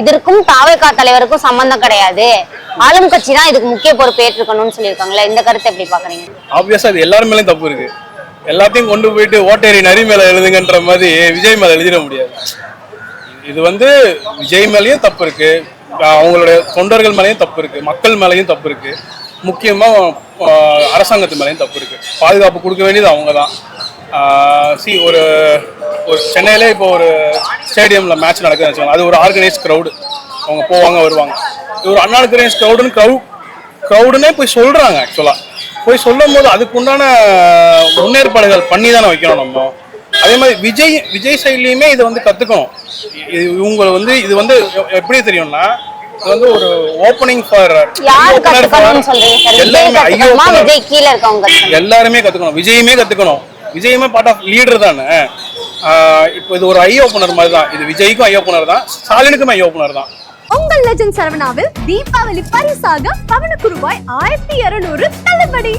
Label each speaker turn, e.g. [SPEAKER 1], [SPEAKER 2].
[SPEAKER 1] இதற்கும் தாவேகா தலைவருக்கும் சம்பந்தம் கிடையாது. ஆளும் கட்சி தான் இதுக்கு முக்கிய பொறுப்பு ஏற்றுக்கணும்னு சொல்லியிருக்காங்களே இந்த கருத்தை எப்படி பாக்குறீங்க
[SPEAKER 2] ஆப்வியஸா இது எல்லாரும் மேலேயும் தப்பு இருக்கு. எல்லாத்தையும் கொண்டு போயிட்டு ஓட்டேரி நரி மேல எழுதுங்கன்ற மாதிரி விஜய் மேல எழுதிட முடியாது. இது வந்து விஜய் மேலேயும் தப்பு இருக்கு. அவங்களுடைய தொண்டர்கள் மேலேயும் தப்பு இருக்கு. மக்கள் மேலேயும் தப்பு இருக்கு. முக்கியமா அரசாங்கத்து மேலேயும் தப்பு இருக்கு. பாதுகாப்பு கொடுக்க வேண்டியது அவங்க தான் சி ஒரு ஒரு சென்னையிலே இப்போ ஒரு ஸ்டேடியம்ல மேட்ச் நடக்குதுன்னு வச்சுக்கோங்க. அது ஒரு ஆர்கனைஸ் க்ரௌடு அவங்க போவாங்க வருவாங்க. இது ஒரு அன்ஆர்கனைஸ் க்ரௌடுன்னு க்ரௌட் க்ரௌடுனே போய் சொல்றாங்க ஆக்சுவலா போய் சொல்லும் போது அதுக்கு உண்டான முன்னேற்பாடுகள் பண்ணி தானே வைக்கணும் நம்ம. அதே மாதிரி விஜய் விஜய் சைட்லயுமே இதை வந்து கத்துக்கணும். இது இவங்க வந்து இது வந்து எப்படி தெரியும்னா இது வந்து ஒரு ஓப்பனிங் ஃபார் எல்லாருமே ஐயோ? எல்லாருமே கத்துக்கணும். விஜயுமே கத்துக்கணும். விஜயுமே பார்ட் ஆஃப் லீடர் தானே. இப்போ இது ஒரு ஐ ஓப்பனர் மாதிரி தான் இது விஜய்க்கும் ஐ ஓப்பனர் தான். ஸ்டாலினுக்கும் ஐ ஓப்பனர் தான்.
[SPEAKER 3] உங்கள் லெஜண்ட் சரவணாவில் தீபாவளி பரிசாக பவனுக்கு ரூபாய் ஆயிரத்தி இருநூறு தள்ளுபடி.